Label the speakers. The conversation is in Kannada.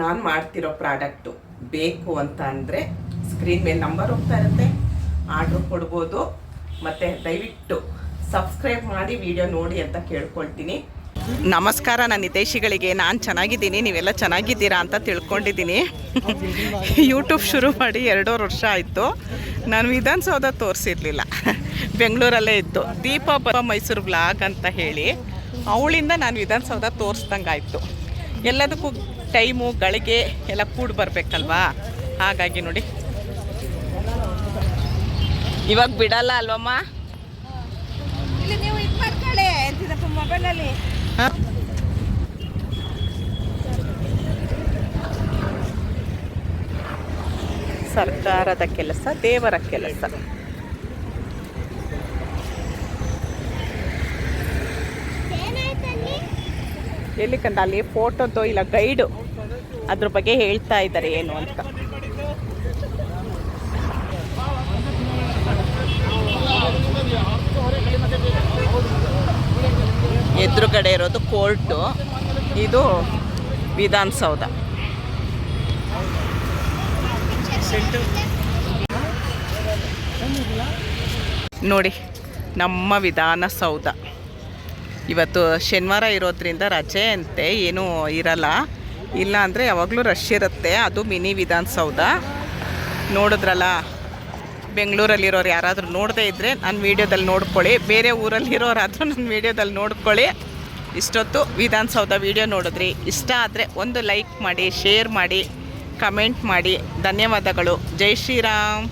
Speaker 1: ನಾನು ಮಾಡ್ತಿರೋ ಪ್ರಾಡಕ್ಟು ಬೇಕು ಅಂತ ಅಂದರೆ ಸ್ಕ್ರೀನ್ ಮೇಲೆ ನಂಬರ್ ಹೋಗ್ತಾ ಇರುತ್ತೆ. ಆರ್ಡ್ರ್ ಕೊಡ್ಬೋದು. ಮತ್ತು ದಯವಿಟ್ಟು ಸಬ್ಸ್ಕ್ರೈಬ್ ಮಾಡಿ ವಿಡಿಯೋ ನೋಡಿ ಅಂತ ಕೇಳ್ಕೊಳ್ತೀನಿ. ನಮಸ್ಕಾರ ನನ್ನ ಹಿತೈಷಿಗಳಿಗೆ. ನಾನು ಚೆನ್ನಾಗಿದ್ದೀನಿ. ನೀವೆಲ್ಲ ಚೆನ್ನಾಗಿದ್ದೀರಾ ಅಂತ ತಿಳ್ಕೊಂಡಿದ್ದೀನಿ. ಯೂಟ್ಯೂಬ್ ಶುರು ಮಾಡಿ ಎರಡೂವರೆ ವರ್ಷ ಆಯಿತು. ನಾನು ವಿಧಾನಸೌಧ ತೋರಿಸಿರ್ಲಿಲ್ಲ. ಬೆಂಗಳೂರಲ್ಲೇ ಇತ್ತು ದೀಪ ಬ ಮೈಸೂರು ಬ್ಲಾಗ್ ಅಂತ ಹೇಳಿ, ಅವಳಿಂದ ನಾನು ವಿಧಾನಸೌಧ ತೋರಿಸ್ದಂಗಾಯ್ತು. ಎಲ್ಲದಕ್ಕೂ ಟೈಮು ಗಳಿಗೆ ಎಲ್ಲ ಕೂಡಿ ಬರಬೇಕಲ್ವಾ? ಹಾಗಾಗಿ ನೋಡಿ. ಇವಾಗ ಬಿಡಲ್ಲ ಅಲ್ವಮ್ಮ? ಸರ್ಕಾರದ ಕೆಲಸ ದೇವರ ಕೆಲಸ. ಎಲ್ಲಿ ಕಂದ ಅಲ್ಲಿ ಫೋಟೋದು ಇಲ್ಲ ಗೈಡು ಅದ್ರ ಬಗ್ಗೆ ಹೇಳ್ತಾ ಇದ್ದಾರೆ ಏನು ಅಂತ. ಎದುರುಗಡೆ ಇರೋದು ಕೋರ್ಟು ಇದು ವಿಧಾನಸೌಧ. ನೋಡಿ, ನಮ್ಮ ವಿಧಾನಸೌಧ. ಇವತ್ತು ಶನಿವಾರ ಇರೋದ್ರಿಂದ ರಜೆ ಅಂತೆ, ಏನೂ ಇರಲ್ಲ. ಇಲ್ಲ ಅಂದರೆ ಯಾವಾಗಲೂ ರಶ್ ಇರುತ್ತೆ. ಅದು ಮಿನಿ ವಿಧಾನಸೌಧ. ನೋಡಿದ್ರಲ್ಲ, ಬೆಂಗಳೂರಲ್ಲಿರೋರು ಯಾರಾದರೂ ನೋಡದೇ ಇದ್ದರೆ ನನ್ನ ವೀಡಿಯೋದಲ್ಲಿ ನೋಡ್ಕೊಳ್ಳಿ. ಬೇರೆ ಊರಲ್ಲಿರೋರಾದರೂ ನನ್ನ ವೀಡಿಯೋದಲ್ಲಿ ನೋಡ್ಕೊಳ್ಳಿ. ಇಷ್ಟೊತ್ತು ವಿಧಾನಸೌಧ ವೀಡಿಯೋ ನೋಡಿದ್ರಿ. ಇಷ್ಟ ಆದರೆ ಒಂದು ಲೈಕ್ ಮಾಡಿ, ಶೇರ್ ಮಾಡಿ, ಕಮೆಂಟ್ ಮಾಡಿ. ಧನ್ಯವಾದಗಳು. ಜೈ ಶ್ರೀರಾಮ್.